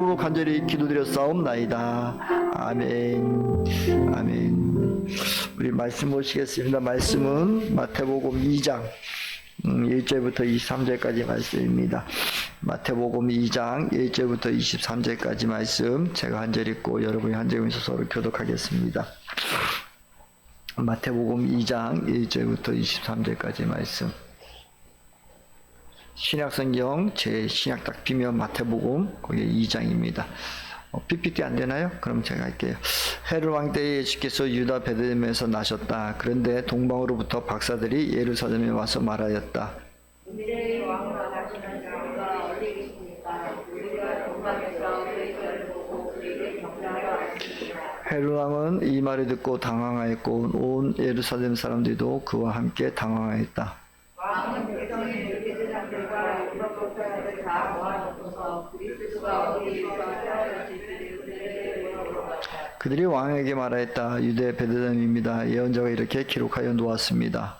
로 간절히 기도드렸사옵나이다. 아멘. 아멘. 우리 말씀 보시겠습니다. 말씀은 마태복음 2장 음, 1절부터 23절까지 말씀입니다. 마태복음 2장 1절부터 23절까지 말씀 제가 한 절 읽고 여러분이 한 절 읽으면서 서로 교독하겠습니다. 마태복음 2장 1절부터 23절까지 말씀. 신약성경 제 신약 딱 비면 마태복음 거기 2장입니다. 어, PPT 안 되나요? 그럼 제가 할게요. 헤롯 왕 때에 예수께서 유다 베들레헴에서 나셨다. 그런데 동방으로부터 박사들이 예루살렘에 와서 말하였다. 헤롯 왕은 이 말을 듣고 당황하였고 온 예루살렘 사람들도 그와 함께 당황하였다. 왕은 백성의 유대 사람들과 유럽 사람들 다 모아놓고서 그들이 왕에게 말하였다. 유대 베들레헴입니다. 예언자가 이렇게 기록하여 놓았습니다.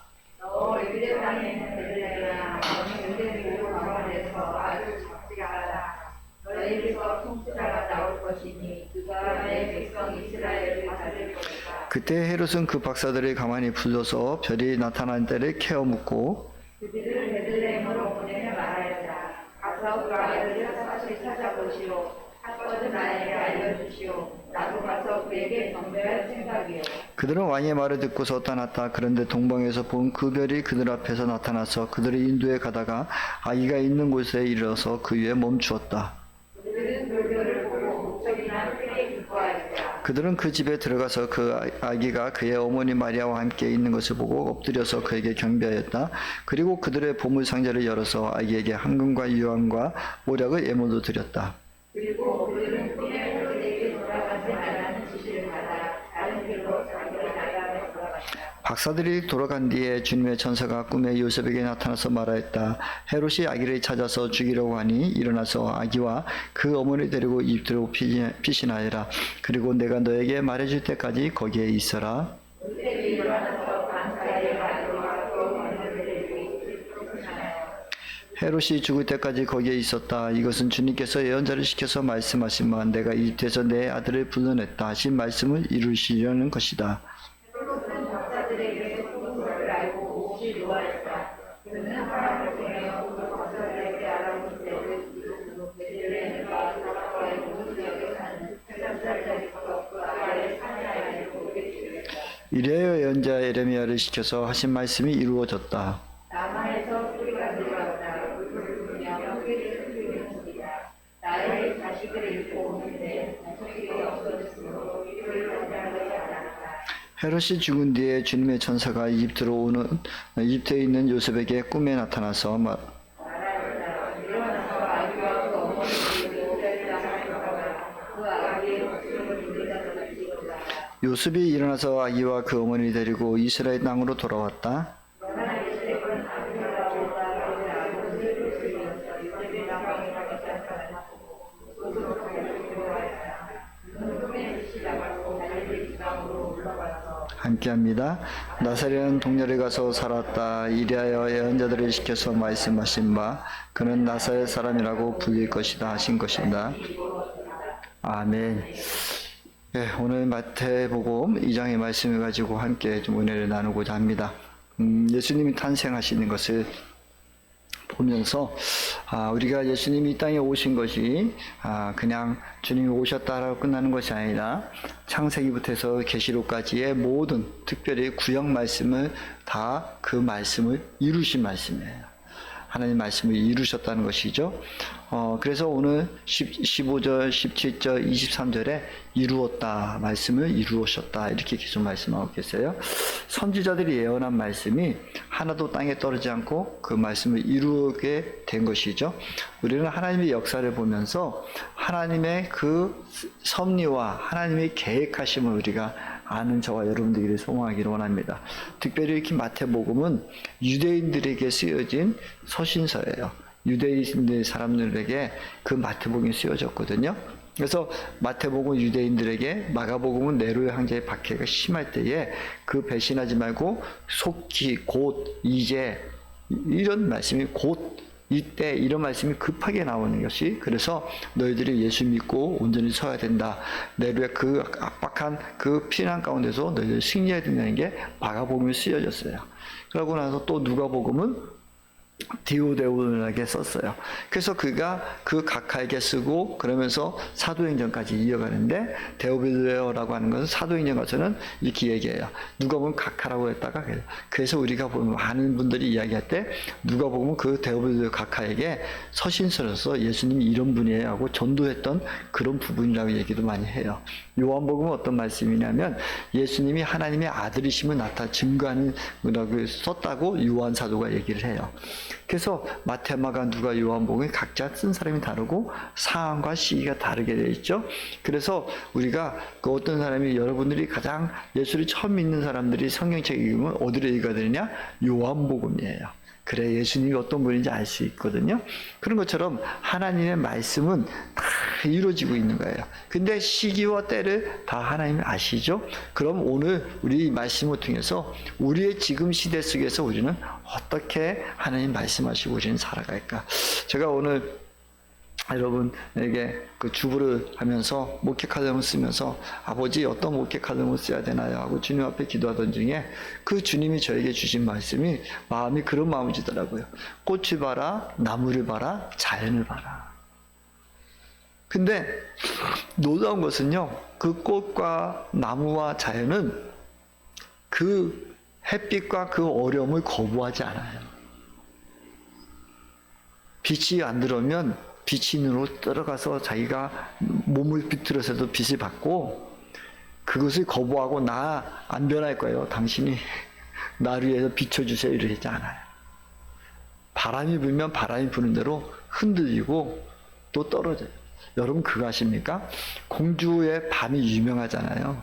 그때 헤롯은 그 박사들을 가만히 불러서 별이 나타난 때를 캐어 묻고 그들을 베들레헴으로 보내며 말하였다. 가서 그 아이를 다시 찾아보시오. 사건은 나에게 알려주시오. 나도 가서 그에게 경배할 생각이오. 그들은 왕의 말을 듣고서 떠났다. 그런데 동방에서 본 그 별이 그들 앞에서 나타나서 그들을 인도에 가다가 아기가 있는 곳에 이르러서 그 위에 멈추었다. 그들은 돌별 그들은 그 집에 들어가서 그 아- 아기가 그의 어머니 마리아와 함께 있는 것을 보고 엎드려서 그에게 경배하였다. 그리고 그들의 보물 상자를 열어서 아기에게 황금과 유황과 모략을 예물로 드렸다. 그리고 박사들이 돌아간 뒤에 주님의 천사가 꿈에 요셉에게 나타나서 말하였다. 헤롯이 아기를 찾아서 죽이려고 하니 일어나서 아기와 그 어머니 데리고 입들로 피신하여라. 그리고 내가 너에게 말해줄 때까지 거기에 있어라. 헤롯이 죽을 때까지 거기에 있었다. 이것은 주님께서 예언자를 시켜서 말씀하신 바 내가 이집트에서 내 아들을 불러냈다 하신 말씀을 이루시려는 것이다. 헤롯은 박사들에게 속을 알고 몹시 노하였다. 그는 사람을 보내어 그 박사들에게 알아본 때를 이루고 베들레헴과 사람과의 모든 지역에 사는 세상살자리부터 그 아이를 사냥하여 보게 주겠다. 이래여 예언자 에레미야를 시켜서 하신 말씀이 이루어졌다. 남한에서. 나의 자식을 잃고 오는데 자식이 없어졌으므로 이를 않았다. 헤롯이 죽은 뒤에 주님의 천사가 이집트로 오는 이집트에 있는 요셉에게 꿈에 나타나서 마- 말하였다. 일어나서 아기와 그 어머니를 요셉이라 하였다. 그 아기의 목숨을 우리가 지키고자. 요셉이 일어나서 아기와 그 어머니 데리고 이스라엘 땅으로 돌아왔다. 함께합니다. 나사렛은 동네에 가서 살았다. 이리하여 예언자들을 시켜서 말씀하신 바 그는 나사렛 사람이라고 불릴 것이다 하신 것입니다. 아멘. 예, 오늘 마태복음 2장의 말씀을 가지고 함께 좀 은혜를 나누고자 합니다. 음, 예수님이 탄생하시는 것을 보면서 아, 우리가 예수님이 이 땅에 오신 것이 아, 그냥 주님이 오셨다라고 끝나는 것이 아니라 창세기부터 해서 계시록까지의 모든 특별히 구약 말씀을 다 그 말씀을 이루신 말씀이에요. 하나님 말씀을 이루셨다는 것이죠. 어, 그래서 오늘 10, 15절, 17절, 23절에 이루었다, 말씀을 이루셨다, 이렇게 계속 말씀하고 계세요. 선지자들이 예언한 말씀이 하나도 땅에 떨어지지 않고 그 말씀을 이루게 된 것이죠. 우리는 하나님의 역사를 보면서 하나님의 그 섭리와 하나님의 계획하심을 우리가 아는 저와 여러분들이 소망하기를 원합니다. 특별히 이렇게 마태복음은 유대인들에게 쓰여진 서신서예요. 유대인 사람들에게 그 마태복음이 쓰여졌거든요. 그래서 마태복음 유대인들에게 마가복음은 네로의 황제의 박해가 심할 때에 그 배신하지 말고 속히 곧 이제 이런 말씀이 곧 이때 이런 말씀이 급하게 나오는 것이 그래서 너희들이 예수 믿고 온전히 서야 된다. 내루의 그 압박한 그 피난 가운데서 너희들이 승리해야 된다는 게 마가복음에 쓰여졌어요. 그러고 나서 또 누가복음은 디오데오에게 썼어요. 그래서 그가 그 각하에게 쓰고 그러면서 사도행전까지 이어가는데 데오빌레어라고 하는 것은 사도행전 가서는 이렇게 얘기해요. 누가 보면 각하라고 했다가. 그래서 우리가 보면 많은 분들이 이야기할 때 누가 보면 그 데오빌레어 각하에게 서신서로서 예수님이 이런 분이에요 하고 전도했던 그런 부분이라고 얘기도 많이 해요. 요한복음은 어떤 말씀이냐면 예수님이 하나님의 아들이심을 나타 증거하는 거라고 썼다고 요한 사도가 얘기를 해요. 그래서 마테마가 누가 요한복음이 각자 쓴 사람이 다르고 상황과 시기가 다르게 되어 있죠. 그래서 우리가 그 어떤 사람이 여러분들이 가장 예수를 처음 믿는 사람들이 성경책 읽으면 어디로 읽어야 되느냐? 요한복음이에요. 그래 예수님이 어떤 분인지 알 수 있거든요. 그런 것처럼 하나님의 말씀은 다 이루어지고 있는 거예요. 근데 시기와 때를 다 하나님이 아시죠? 그럼 오늘 우리 이 말씀을 통해서 우리의 지금 시대 속에서 우리는 어떻게 하나님 말씀하시고 우리는 살아갈까? 제가 오늘 여러분에게 그 주부를 하면서 목회 카드를 쓰면서 아버지 어떤 목회 카드를 써야 되나요? 하고 주님 앞에 기도하던 중에 그 주님이 저에게 주신 말씀이 마음이 그런 마음이 지더라고요. 꽃을 봐라, 나무를 봐라, 자연을 봐라. 근데 놀라운 것은요, 그 꽃과 나무와 자연은 그 햇빛과 그 어려움을 거부하지 않아요. 빛이 안 들어오면 빛이 눈으로 들어가서 자기가 몸을 비틀어서도 빛을 받고 그것을 거부하고 나 안 변할 거예요. 당신이 나를 위해서 비춰주세요. 이러지 않아요. 바람이 불면 바람이 부는 대로 흔들리고 또 떨어져요. 여러분 그거 아십니까? 공주의 밤이 유명하잖아요.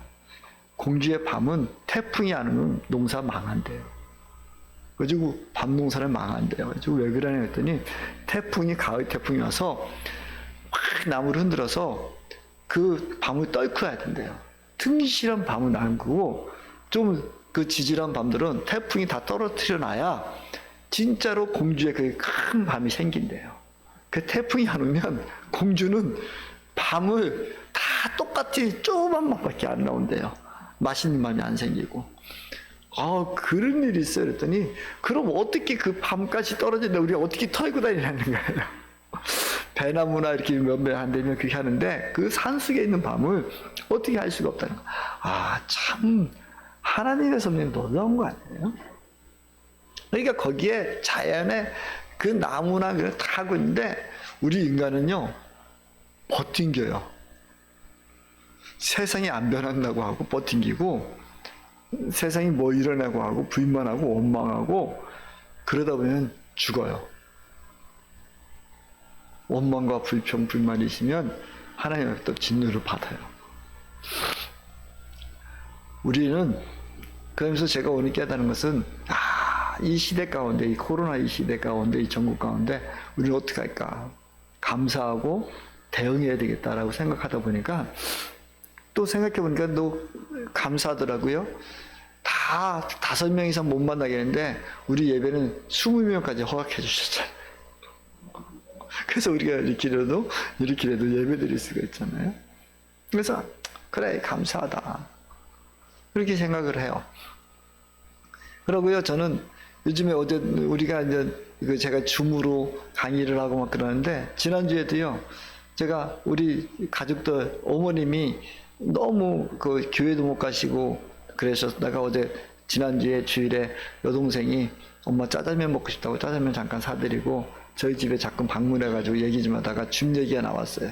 공주의 밤은 태풍이 안 오면 농사 망한대요. 그래가지고 밤 농사를 망한대요. 그래가지고 왜 그러냐 했더니 태풍이 가을 태풍이 와서 확 나무를 흔들어서 그 밤을 떨크야 된대요. 튼실한 밤을 남기고 좀 그 지질한 밤들은 태풍이 다 떨어뜨려 놔야 진짜로 공주의 그 큰 밤이 생긴대요. 그 태풍이 안 오면 공주는 밤을 다 똑같이 조그만 맛밖에 안 나온대요. 맛있는 밤이 안 생기고. 아, 그런 일이 있어요. 그랬더니, 그럼 어떻게 그 밤까지 떨어지는데 우리가 어떻게 털고 다니라는 거예요. 배나무나 이렇게 몇몇 안 되면 그렇게 하는데, 그 산속에 있는 밤을 어떻게 할 수가 없다는 거. 아, 참, 하나님의 섭리는 놀라운 거 아니에요? 그러니까 거기에 자연의 그 나무나 그걸 다 하고 있는데, 우리 인간은요, 버틴겨요. 세상이 안 변한다고 하고 버틴기고, 세상이 뭐 일어나고 하고 불만하고 원망하고 그러다 보면 죽어요. 원망과 불평, 불만이 있으면 하나님의 또 진노를 받아요. 우리는 그러면서 제가 오늘 깨닫는 것은 아, 이 시대 가운데 이 코로나 이 시대 가운데 이 전국 가운데 우리는 어떻게 할까? 감사하고 대응해야 되겠다라고 생각하다 보니까 또 생각해 보니까 또 감사하더라고요. 다 다섯 명 이상 못 만나겠는데 우리 예배는 스무 명까지 허락해 주셨잖아요. 그래서 우리가 이렇게라도 이렇게라도 예배 드릴 수가 있잖아요. 그래서 그래 감사하다 그렇게 생각을 해요. 그러고요 저는 요즘에 어제 우리가 이제 그 제가 줌으로 강의를 하고 막 그러는데 지난 주에도요 제가 우리 가족들 어머님이 너무 그 교회도 못 가시고 내가 어제 지난주에 주일에 여동생이 엄마 짜장면 먹고 싶다고 짜장면 잠깐 사드리고 저희 집에 자꾸 방문해가지고 얘기 좀 하다가 줌 얘기가 나왔어요.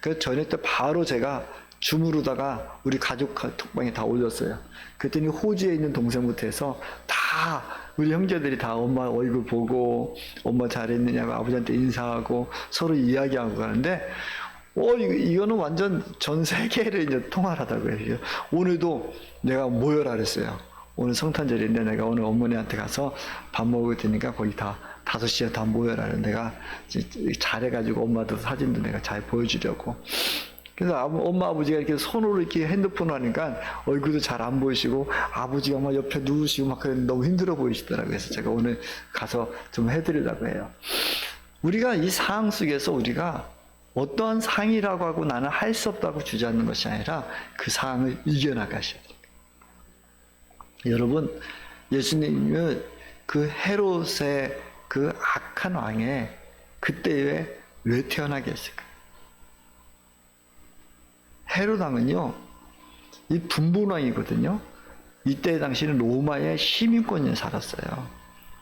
그래서 저녁 때 바로 제가 줌으로다가 우리 가족 톡방에 다 올렸어요. 그랬더니 호주에 있는 동생부터 해서 다 우리 형제들이 다 엄마 얼굴 보고 엄마 잘했느냐고 아버지한테 인사하고 서로 이야기하고 가는데 어, 이거, 이거 는 완전 전 세계를 이제 통할하다고 해요. 오늘도 내가 모여라 그랬어요. 오늘 성탄절인데 내가 오늘 어머니한테 가서 밥 먹을 테니까 거기 다 다섯 시에 다 모여라. 내가 잘해가지고 엄마도 사진도 내가 잘 보여주려고. 그래서 엄마 아버지가 이렇게 손으로 이렇게 핸드폰 하니까 얼굴도 잘 안 보이시고 아버지가 막 옆에 누우시고 막 그랬는데 너무 힘들어 보이시더라고요. 그래서 제가 오늘 가서 좀 해드리려고 해요. 우리가 이 상황 속에서 우리가 어떠한 상이라고 하고 나는 할 수 없다고 주저앉는 것이 아니라 그 상황을 이겨나가셔야 돼요. 여러분, 예수님은 그 헤롯의 그 악한 왕에 그때에 왜 태어나게 했을까요? 헤롯 왕은요, 이 분분왕이거든요. 이때 당시는 로마의 시민권에 살았어요.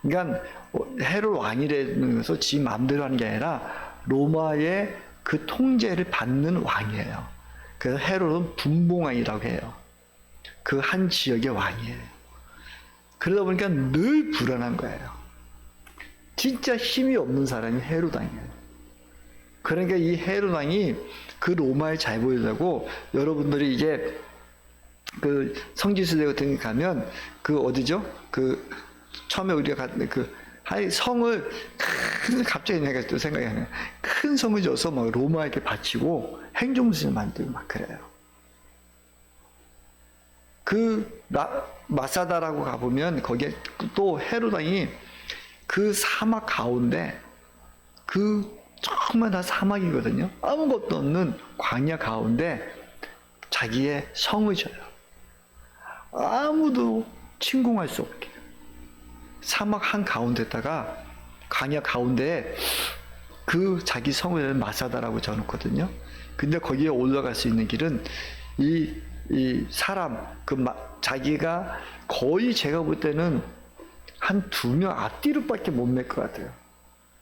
그러니까 헤롯 왕이라는 것은 지 마음대로 하는 게 아니라 로마의 그 통제를 받는 왕이에요. 그래서 헤롯은 분봉왕이라고 해요. 그 한 지역의 왕이에요. 그러다 보니까 늘 불안한 거예요. 진짜 힘이 없는 사람이 헤롯 왕이에요. 그러니까 이 헤롯 왕이 그 로마에 잘 보이려고 여러분들이 이제 그 성지순례 같은 데 가면 그 어디죠? 그 처음에 우리가 그 하이 성을 큰 갑자기 내가 또 생각이 나네. 큰 성을 져서 막 로마에게 바치고 행정수를 만들고 막 그래요. 그 마, 마사다라고 가보면 거기에 또 헤로당이 그 사막 가운데 그 정말 다 사막이거든요. 아무것도 없는 광야 가운데 자기의 성을 져요. 아무도 침공할 수 없게. 사막 한 가운데다가 광야 가운데에 그 자기 성을 마사다라고 적어놓거든요. 근데 거기에 올라갈 수 있는 길은 이, 이 사람, 그 마, 자기가 거의 제가 볼 때는 한 두 명 앞뒤로밖에 못 맬 것 같아요.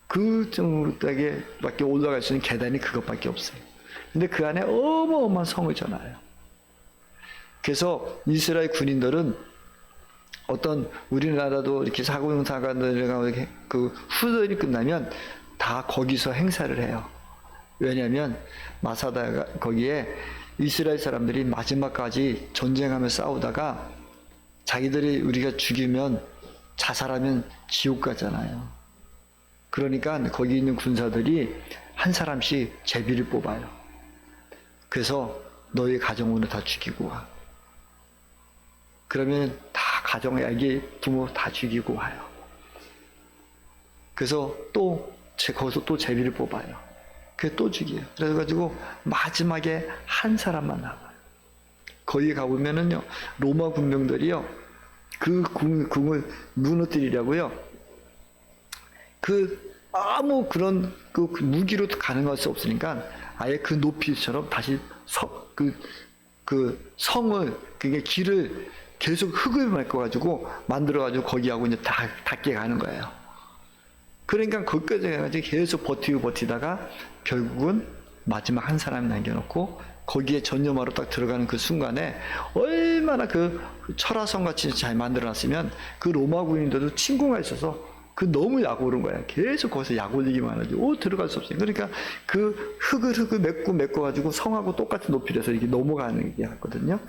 그 정도에게밖에 올라갈 수 있는 계단이 그것밖에 없어요. 근데 그 안에 어마어마한 성을 전하요. 그래서 이스라엘 군인들은 어떤 우리나라도 이렇게 사고용사관들과 이렇게 그 후전이 끝나면 다 거기서 행사를 해요. 왜냐하면 마사다가 거기에 이스라엘 사람들이 마지막까지 전쟁하며 싸우다가 자기들이 우리가 죽이면 자살하면 지옥 가잖아요. 그러니까 거기 있는 군사들이 한 사람씩 제비를 뽑아요. 그래서 너희 가정으로 다 죽이고 와. 그러면 다 가정, 애기, 부모 다 죽이고 와요. 그래서 또, 제, 거기서 또 제비를 뽑아요. 그게 또 죽여요. 그래가지고 마지막에 한 사람만 남아요. 거기 가보면은요, 로마 군병들이요, 그 궁, 궁을 무너뜨리려고요, 그, 아무 그런 그 무기로 가능할 수 없으니까 아예 그 높이처럼 다시 성, 그, 그 성을, 그게 길을 계속 흙을 메꿔가지고 만들어가지고 거기하고 이제 다, 닿게 가는 거예요. 그러니까 거기까지 해가지고 계속 버티고 버티다가 결국은 마지막 한 사람 남겨놓고 거기에 전념하러 딱 들어가는 그 순간에 얼마나 그 철화성 같이 잘 만들어놨으면 그 로마 군인들도 침공가 있어서 그 너무 약 오른 거야. 계속 거기서 약 올리기만 하지. 오, 들어갈 수 없어요. 그러니까 그 흙을 흙을 메고 메꿔가지고 성하고 똑같은 높이에서 이렇게 넘어가는 게 같거든요.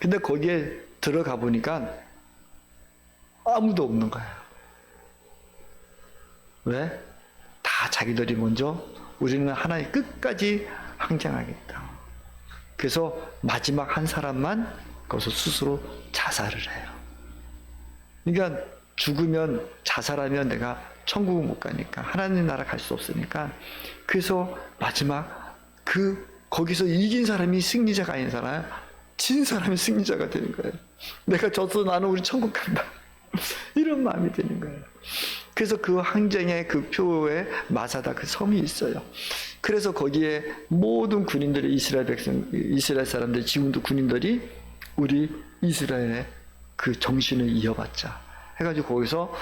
근데 거기에 들어가 보니까 아무도 없는 거예요. 왜? 다 자기들이 먼저 우리는 하나님 끝까지 항쟁하겠다. 그래서 마지막 한 사람만 거기서 스스로 자살을 해요. 그러니까 죽으면 자살하면 내가 천국을 못 가니까 하나님 나라 갈 수 없으니까 그래서 마지막 그 거기서 이긴 사람이 승리자가 아닌 사람 진 사람이 승리자가 되는 거예요. 내가 져서 나는 우리 천국 간다. 이런 마음이 드는 거예요. 그래서 그 항쟁의 그 표에 마사다 그 섬이 있어요. 그래서 거기에 모든 군인들이 이스라엘 백성, 이스라엘 사람들, 지금도 군인들이 우리 이스라엘의 그 정신을 이어받자. 해가지고 거기서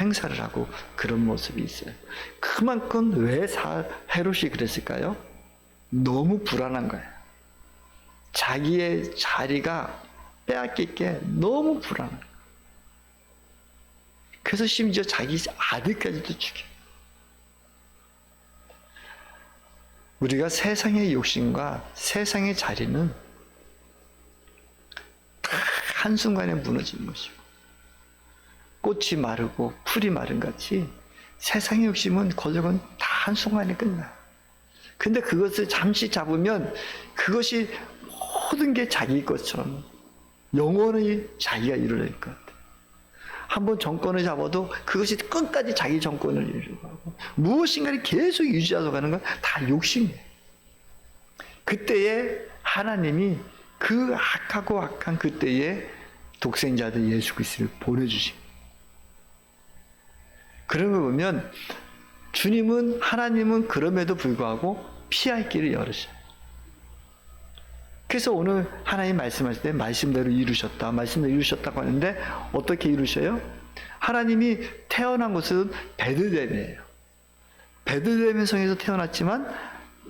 행사를 하고 그런 모습이 있어요. 그만큼 왜 사, 헤롯이 그랬을까요? 너무 불안한 거예요. 자기의 자리가 빼앗길 게 너무 거예요. 그래서 심지어 자기 아들까지도 죽여. 우리가 세상의 욕심과 세상의 자리는 다 한순간에 무너지는 것이고, 꽃이 마르고 풀이 마른 같이 세상의 욕심은 거적은 다 한순간에 끝나요. 근데 그것을 잠시 잡으면 그것이 모든 게 자기 것처럼 영원히 자기가 이루어질 것 같아요. 한번 정권을 잡아도 그것이 끝까지 자기 정권을 이루고 하고 무엇인가를 계속 유지하고 가는 건 다 욕심이에요. 그때에 하나님이 그 악하고 악한 그때에 독생자들 예수 그리스도를 보내주십니다. 그런 걸 보면 주님은 하나님은 그럼에도 불구하고 피할 길을 열으셔요. 그래서 오늘 하나님 말씀하실 때 말씀대로 이루셨다, 말씀대로 이루셨다고 하는데 어떻게 이루셔요? 하나님이 태어난 곳은 베들레헴이에요. 베들레헴 성에서 태어났지만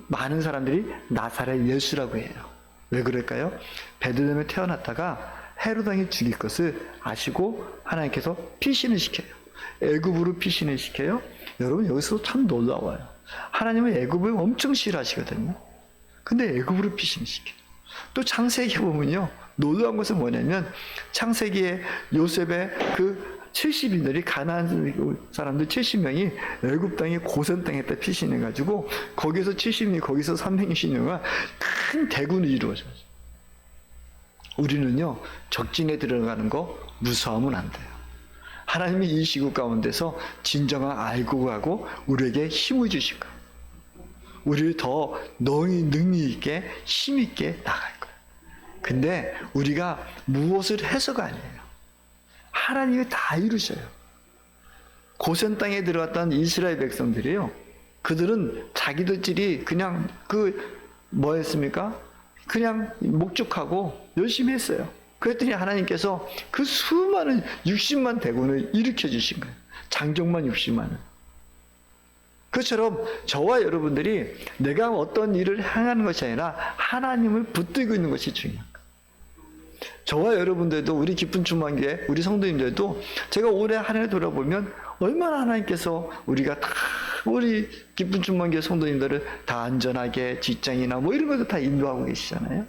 많은 사람들이 나사렛 예수라고 해요. 왜 그럴까요? 베들레헴에 태어났다가 헤롯 왕이 죽일 것을 아시고 하나님께서 피신을 시켜요. 애굽으로 피신을 시켜요. 여러분 여기서 참 놀라워요. 하나님은 애굽을 엄청 싫어하시거든요. 근데 애굽으로 피신을 시켜요. 또 창세기에 보면요. 놀라운 것은 뭐냐면 창세기에 요셉의 그 70인들이 가나안 사람들 70명이 애굽 땅에 고센 땅에 다 피신해 가지고 거기서 70명 거기서 360명과 큰 대군을 이루어져요. 우리는요. 적진에 들어가는 거 무서워하면 안 돼요. 하나님이 이 시국 가운데서 진정한 알고 가고 우리에게 힘을 주실 거예요. 우리를 더 너희 능력 있게 힘 있게 거예요. 근데 우리가 무엇을 해서가 아니에요. 하나님이 다 이루셔요. 고센 땅에 들어갔던 이스라엘 백성들이요. 그들은 자기들끼리 그냥 그 뭐였습니까? 그냥 목적하고 열심히 했어요. 그랬더니 하나님께서 그 수많은 60만 대군을 일으켜 주신 거예요. 장정만 60만은. 그처럼 저와 여러분들이 내가 어떤 일을 행하는 것이 아니라 하나님을 붙들고 있는 것이 거예요. 저와 여러분들도 우리 기쁜 주만기에 우리 성도님들도 제가 올해 한 해 돌아보면 얼마나 하나님께서 우리가 다 우리 기쁜 주만기의 성도님들을 다 안전하게 직장이나 뭐 이런 것도 다 인도하고 계시잖아요.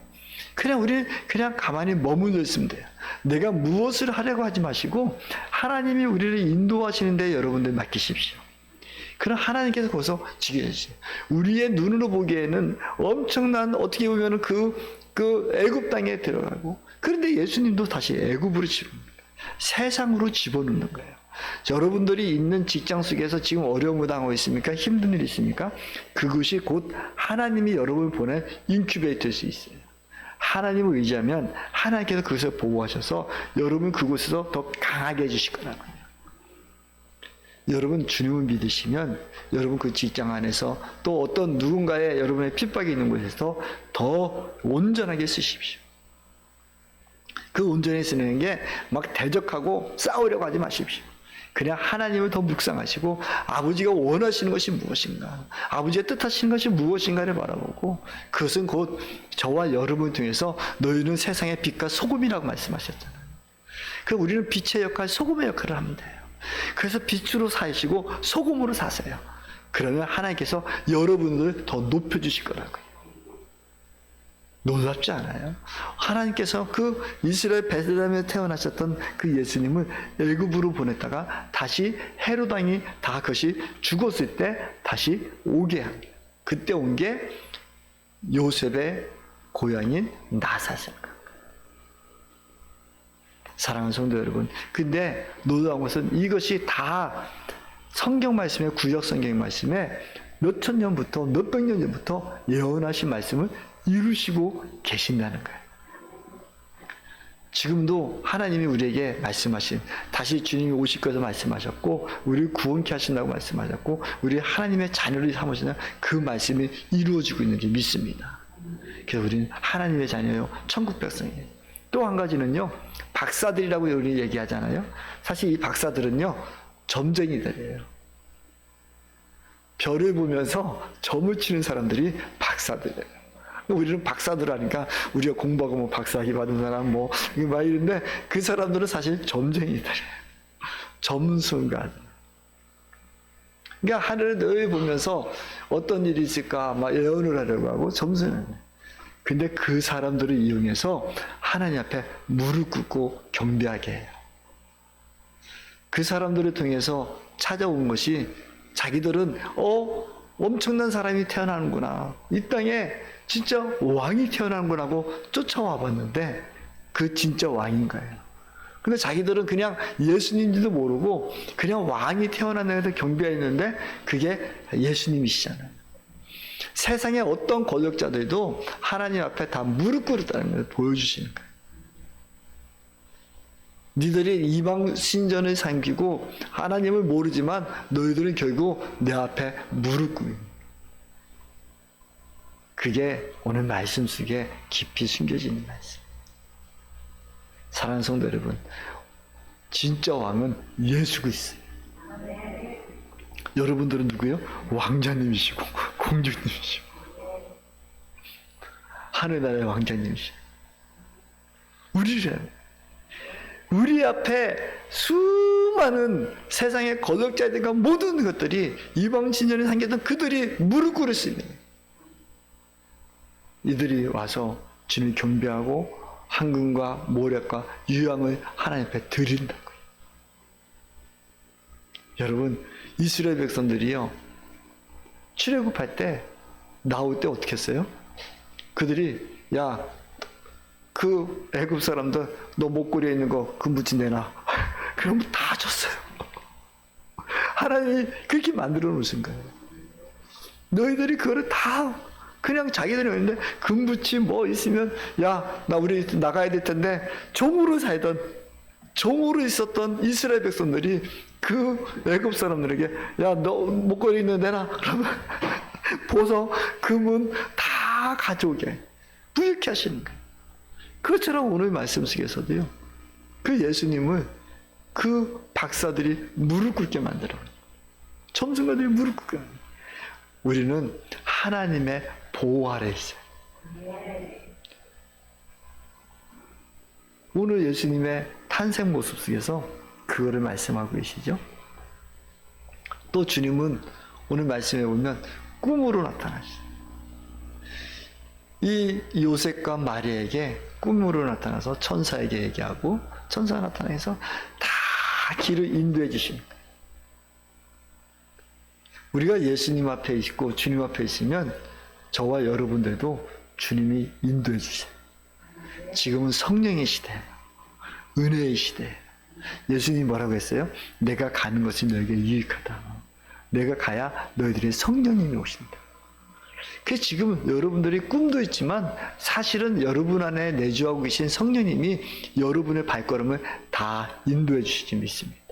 그냥 우리는 그냥 가만히 머물러 있으면 돼요. 내가 무엇을 하려고 하지 마시고 하나님이 우리를 인도하시는데 여러분들 맡기십시오. 그럼 하나님께서 거기서 지켜주세요. 우리의 눈으로 보기에는 엄청난 어떻게 보면 그, 그 애굽 땅에 들어가고 그런데 예수님도 다시 애굽으로 집어넣는 거예요. 세상으로 집어넣는 거예요. 여러분들이 있는 직장 속에서 지금 어려움을 당하고 있습니까? 힘든 일 있습니까? 그것이 곧 하나님이 여러분을 보낸 인큐베이터일 수 있어요. 하나님을 의지하면 하나님께서 그것을 보호하셔서 여러분 그곳에서 더 강하게 해주실 거라고요. 여러분 주님을 믿으시면 여러분 그 직장 안에서 또 어떤 누군가의 여러분의 핍박이 있는 곳에서 더 온전하게 쓰십시오. 그 온전히 쓰는 게 막 대적하고 싸우려고 하지 마십시오. 그냥 하나님을 더 묵상하시고 아버지가 원하시는 것이 무엇인가, 아버지의 뜻하시는 것이 무엇인가를 바라보고 그것은 곧 저와 여러분을 통해서 너희는 세상의 빛과 소금이라고 말씀하셨잖아요. 그 우리는 빛의 역할, 소금의 역할을 하면 돼요. 그래서 빛으로 사시고 소금으로 사세요. 그러면 하나님께서 여러분을 더 높여주실 거라고요. 놀랍지 않아요? 하나님께서 그 이스라엘 베들레헴에 태어나셨던 그 예수님을 애굽으로 보냈다가 다시 헤롯 왕이 다 그것이 죽었을 때 다시 오게 한. 그때 온 게 요셉의 고향인 나사렛. 사랑하는 성도 여러분. 근데 놀라운 것은 이것이 다 성경 말씀에 구약 성경 말씀에 몇천 년부터 몇백 년 전부터 예언하신 말씀을 이루시고 계신다는 거예요. 지금도 하나님이 우리에게 말씀하신 다시 주님이 오실 것을 말씀하셨고 우리를 구원케 하신다고 말씀하셨고 우리 하나님의 자녀를 삼으시는 그 말씀이 이루어지고 있는 게 믿습니다. 그래서 우리는 하나님의 자녀요 천국 백성이에요. 또 한 가지는요 박사들이라고 우리 얘기하잖아요. 사실 이 박사들은요 점쟁이들이에요. 별을 보면서 점을 치는 사람들이 박사들이에요. 우리는 박사들 하니까 우리가 공부하고 뭐 박사학위 받은 사람 뭐 막 이런데 그 사람들은 사실 점쟁이들이에요. 점순가. 그러니까 하늘을 늘 보면서 어떤 일이 있을까 막 예언을 하려고 하고 점수는. 근데 그 사람들을 이용해서 하나님 앞에 무릎 꿇고 경배하게 해요. 그 사람들을 통해서 찾아온 것이 자기들은 어 엄청난 사람이 태어나는구나 이 땅에 진짜 왕이 태어나는구나 하고 쫓아와 봤는데 그 진짜 왕인 거예요. 근데 자기들은 그냥 예수님인지도 모르고 그냥 왕이 태어났는데 경배했는데 그게 예수님이시잖아요. 세상의 어떤 권력자들도 하나님 앞에 다 무릎 꿇었다는 걸 보여주시는 거예요. 니들이 이방 신전을 섬기고 하나님을 모르지만 너희들은 결국 내 앞에 무릎 꿇는. 그게 오늘 말씀 속에 깊이 숨겨져 있는 말씀. 사랑하는 성도 여러분, 진짜 왕은 예수 그리스도예요. 여러분들은 누구예요? 왕자님이시고 공주님이시고 하늘나라의 왕자님이시고 우리를 우리 앞에 수많은 세상의 권력자들과 모든 것들이 이방 신전에 상겼던 그들이 무릎 꿇을 수 있는. 이들이 와서 주님 경배하고 황금과 모략과 유향을 하나님 앞에 드린다고요. 여러분 이스라엘 백성들이요 출애굽할 때 나올 때 어떻게 했어요? 그들이 야 그 애굽 사람들 너 목걸이에 있는 거 금붙이 내놔. 그럼 다 줬어요. 하나님이 그렇게 만들어 놓으신 거예요. 너희들이 그거를 다 그냥 자기들이 했는데 금붙이 뭐 있으면 야 나 우리 나가야 될 텐데 종으로 살던 종으로 있었던 이스라엘 백성들이 그 애굽 사람들에게 야 너 목걸이 있는 데나 그러면 보서 금은 다 가져오게 부유케 하시는 거예요. 그것처럼 오늘 말씀 속에서도요. 그 예수님을 그 박사들이 무릎 꿇게 만들어. 점성가들이 무릎 꿇게 만들어. 우리는 하나님의 보호 아래 있어요. 오늘 예수님의 탄생 모습 속에서 그거를 말씀하고 계시죠. 또 주님은 오늘 말씀해 보면 꿈으로 나타나시죠. 이 요셉과 마리에게 꿈으로 나타나서 천사에게 얘기하고 천사가 나타나서 다 길을 인도해 주십니다. 우리가 예수님 앞에 있고 주님 앞에 있으면 저와 여러분들도 주님이 인도해 주세요. 지금은 성령의 시대예요. 은혜의 시대예요. 예수님이 뭐라고 했어요? 내가 가는 것이 너에게 유익하다. 내가 가야 너희들의 성령님이 오신다. 그 지금 여러분들이 꿈도 있지만 사실은 여러분 안에 내주하고 계신 성령님이 여러분의 발걸음을 다 인도해 주시지 믿습니다.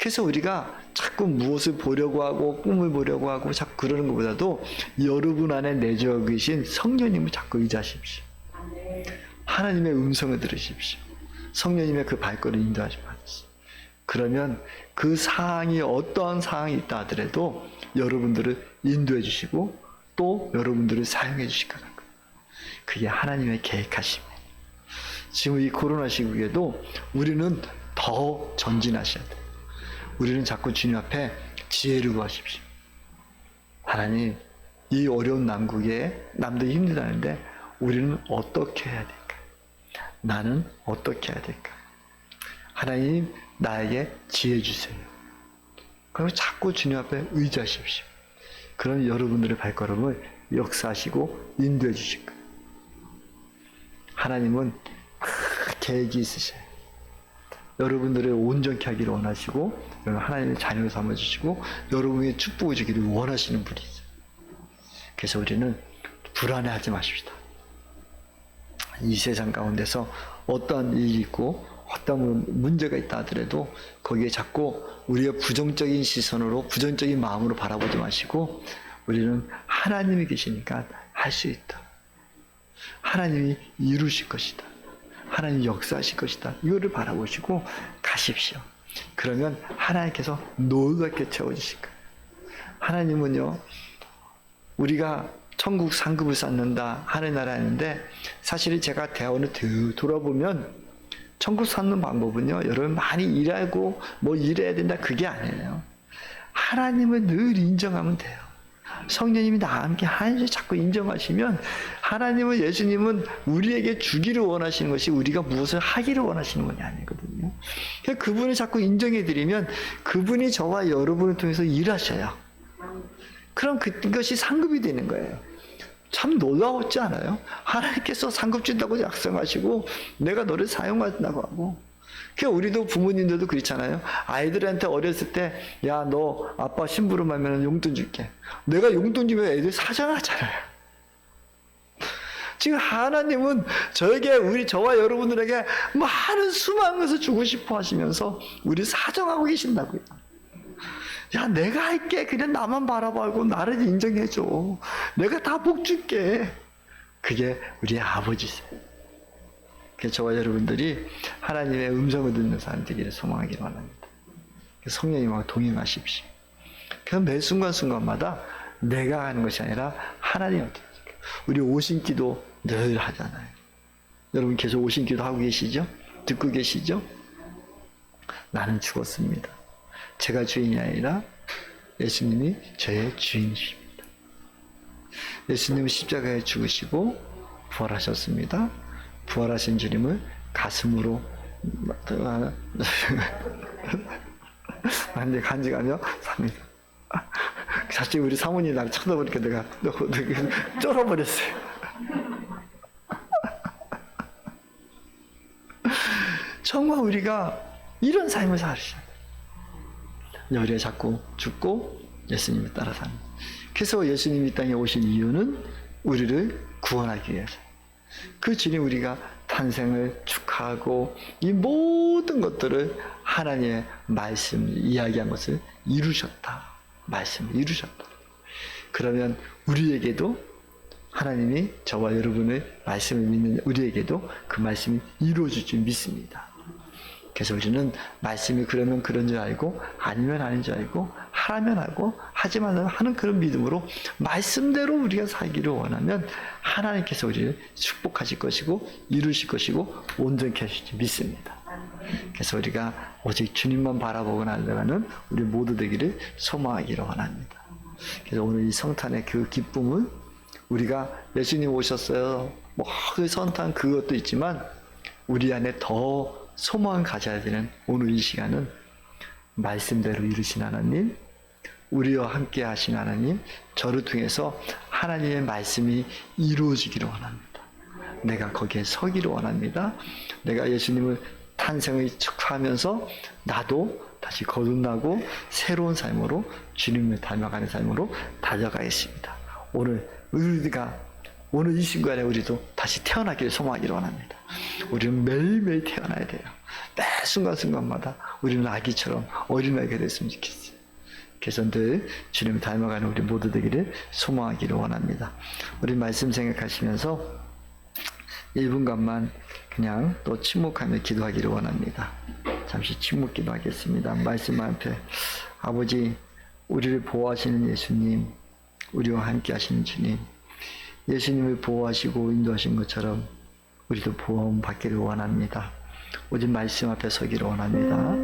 그래서 우리가 자꾸 무엇을 보려고 하고 꿈을 보려고 하고 자꾸 그러는 것보다도 여러분 안에 내주하고 계신 성령님을 자꾸 의지하십시오. 하나님의 음성을 들으십시오. 성령님의 그 발걸음 인도하시면 받으시오. 그러면 그 상황이 어떠한 상황이 있다 하더라도 여러분들을 인도해 주시고 또 여러분들을 사용해 주실 거라는 거예요. 그게 하나님의 계획하심이에요. 지금 이 코로나 시국에도 우리는 더 전진하셔야 돼요. 우리는 자꾸 주님 앞에 지혜를 구하십시오. 하나님, 이 어려운 남국에 남들이 힘들다는데 우리는 어떻게 해야 될까? 나는 어떻게 해야 될까? 하나님, 나에게 지혜 주세요. 그럼 자꾸 주님 앞에 의지하십시오. 그럼 여러분들의 발걸음을 역사하시고 인도해 주실 거예요. 하나님은 그 계획이 있으셔요. 여러분들을 온전케 하기를 원하시고 하나님의 자녀로 삼아 주시고 여러분의 축복을 주기를 원하시는 분이죠. 그래서 우리는 불안해하지 마십시다. 이 세상 가운데서 어떠한 일이 있고 어떤 문제가 있다 하더라도 거기에 자꾸 우리의 부정적인 시선으로 부정적인 마음으로 바라보지 마시고 우리는 하나님이 계시니까 할 수 있다. 하나님이 이루실 것이다. 하나님 역사하실 것이다. 이거를 바라보시고 가십시오. 그러면 하나님께서 놀랍게 채워주실 거예요. 하나님은요, 우리가 천국 상급을 쌓는다 하늘나라 하는데 사실 제가 대원을 돌아보면 천국 쌓는 방법은요 여러분 많이 일하고 뭐 일해야 된다 그게 아니에요 하나님을 늘 인정하면 돼요 성령님이 나와 함께 하나님 자꾸 인정하시면 하나님은 예수님은 우리에게 주기를 원하시는 것이 우리가 무엇을 하기를 원하시는 것이 아니거든요. 그분을 자꾸 인정해 드리면 그분이 저와 여러분을 통해서 일하셔요. 그럼 그것이 상급이 되는 거예요. 참 놀라웠지 않아요? 하나님께서 상급 준다고 약속하시고 내가 너를 사용한다고 하고 그 우리도 부모님들도 그렇잖아요. 아이들한테 어렸을 때, 야, 너 아빠 심부름 하면 용돈 줄게. 내가 용돈 주면 애들 사정하잖아요. 지금 하나님은 저에게 우리 저와 여러분들에게 많은 수많은 것을 주고 싶어 하시면서 우리 사정하고 계신다고요. 야, 내가 할게. 그냥 나만 바라보고 나를 인정해줘. 내가 다 복 줄게. 그게 우리 아버지세요. 그래서 저와 여러분들이 하나님의 음성을 듣는 사람 되기를 소망하기를 원합니다. 성령님과 동행하십시오. 그럼 매 순간순간마다 내가 하는 것이 아니라 하나님 어떻게 우리 오신기도 늘 하잖아요. 여러분 계속 오신기도 하고 계시죠? 듣고 계시죠? 나는 죽었습니다. 제가 주인이 아니라 예수님이 저의 주인이십니다. 예수님은 십자가에 죽으시고 부활하셨습니다. 부활하신 주님을 가슴으로 안돼 간직하며 삽니다. 사실 우리 사모님 날 쳐다보니까 내가 쫄아버렸어요. 정말 우리가 이런 삶을 돼요. 우리가 자꾸 죽고 예수님을 따라 사는. 그래서 예수님이 이 땅에 오신 이유는 우리를 구원하기 위해서. 그 주님 우리가 탄생을 축하하고 이 모든 것들을 하나님의 말씀 이야기한 것을 이루셨다. 말씀을 이루셨다. 그러면 우리에게도 하나님이 저와 여러분의 말씀을 믿는 우리에게도 그 말씀이 이루어질 줄 믿습니다. 그래서 우리는 말씀이 그러면 그런 줄 알고 아니면 아닌 줄 알고 하라면 하고 하지만 하는 그런 믿음으로 말씀대로 우리가 살기를 원하면 하나님께서 우리를 축복하실 것이고 이루실 것이고 온전케 하실 줄 믿습니다. 그래서 우리가 오직 주님만 바라보고 날아가는 우리 모두 되기를 소망하기를 원합니다. 그래서 오늘 이 성탄의 그 기쁨을 우리가 예수님 오셨어요. 뭐그 성탄 그것도 있지만 우리 안에 더 소망을 가져야 되는 오늘 이 시간은 말씀대로 이루신 하나님, 우리와 함께 하신 하나님, 저를 통해서 하나님의 말씀이 이루어지기를 원합니다. 내가 거기에 서기를 원합니다. 내가 예수님을 탄생을 축하하면서 나도 다시 거듭나고 새로운 삶으로 주님을 닮아가는 삶으로 달려가겠습니다. 오늘 우리가 오늘 이 순간에 우리도 다시 태어나기를 소망하기를 원합니다. 우리는 매일매일 태어나야 돼요. 매 순간순간마다 우리는 아기처럼 어린아이가 됐으면 좋겠어요. 늘 주님을 닮아가는 우리 모두 되기를 소망하기를 원합니다. 우리 말씀 생각하시면서 1분간만 그냥 또 침묵하며 기도하기를 원합니다. 잠시 침묵 기도하겠습니다. 말씀 앞에 아버지 우리를 보호하시는 예수님 우리와 함께 하시는 주님 예수님을 보호하시고 인도하신 것처럼 우리도 보험 받기를 원합니다. 오직 말씀 앞에 서기를 원합니다.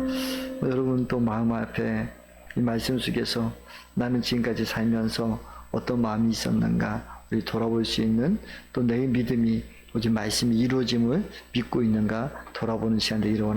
여러분 또 마음 앞에 이 말씀 속에서 나는 지금까지 살면서 어떤 마음이 있었는가 우리 돌아볼 수 있는 또 내 믿음이 오직 말씀이 이루어짐을 믿고 있는가 돌아보는 시간 되기를 원합니다.